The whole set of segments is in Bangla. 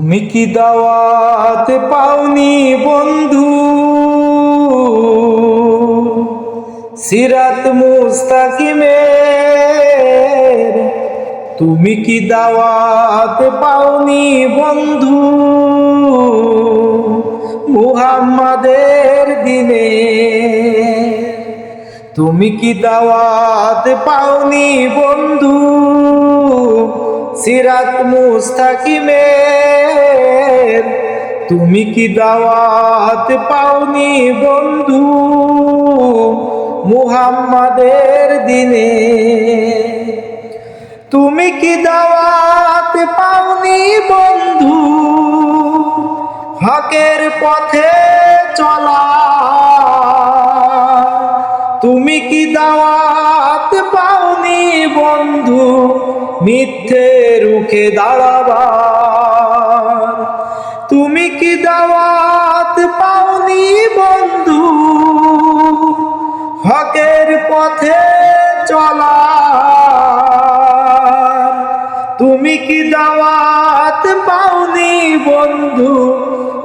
তুমি কি দাওয়াত পাওনি, বন্ধু? সিরাত মুস্তাকিমের। তুমি কি দাওয়াত পাওনি, বন্ধু? মুহাম্মাদের দিনে। তুমি কি দাওয়াত পাওনি, বন্ধু? সিরাত মুস্তাকিমের। তুমি কি দাওয়াত পাওনি বন্ধু মুহাম্মাদের দিনে? তুমি কি দাওয়াত পাওনি বন্ধু হকের পথে চলা? তুমি কি দাওয়াত পাওনি বন্ধু মিথ্যে রুখে দাঁড়াবার। তুমি কি দাওয়াত পাওনি বন্ধু? হকের পথে চলা তুমি কি দাওয়াত পাওনি বন্ধু?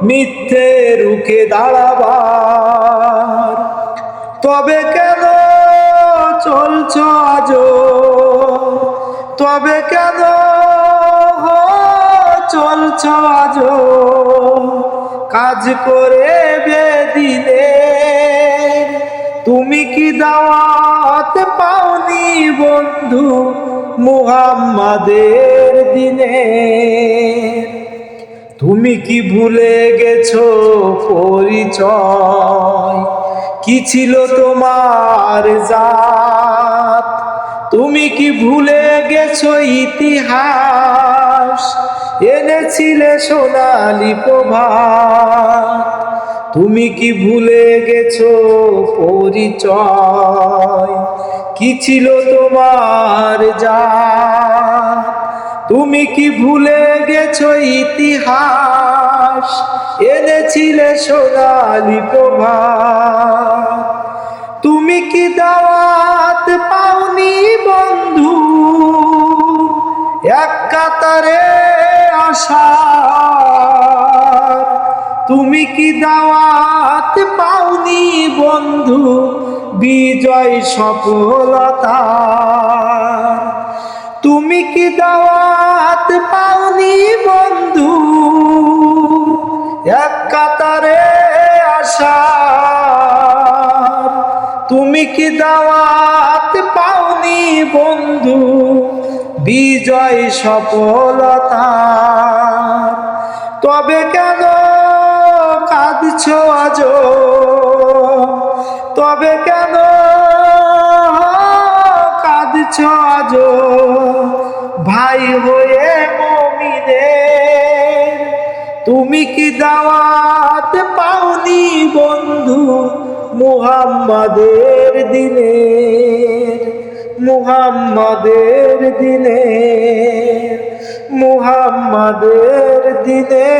মিথ্যে রুখে দাঁড়াবার। তবে কেন চলছ আজ তবে কেন আজ কাজ করে বেদিনে তুমি কি দাওয়াত পাওনি বন্ধু মুহাম্মাদের দিনে? তুমি কি ভুলে গেছো পরিচয়? কি ছিল তোমার জাত? তুমি কি ভুলে গেছো ইতিহাস? এনেছিলে সোনালি প্রভাত। তুমি কি ভুলে গেছো পরিচয়? কি ছিল তোমার যা তুমি কি ভুলে গেছো ইতিহাস? এনেছিলে সোনালি প্রভাত। তুমি কি দাওয়াত পাওনি বন্ধু? এক কাতারে কি দাওয়াত পাওনি বন্ধু? বিজয় সফলতা। তুমি কি দাওয়াত পাওনি বন্ধু? এক কাতারে আসা তুমি কি দাওয়াত পাওনি বন্ধু? বিজয় সফলতা। তবে কেন কাঁদছ আজ তবে কেন কাঁদছ আজ ভাই হয়ে মমিনের, তুমি কি দাওয়াত পাওনি বন্ধু মুহাম্মাদের দিনে মুহাম্মাদের দিনে মুহাম্মাদের দিনে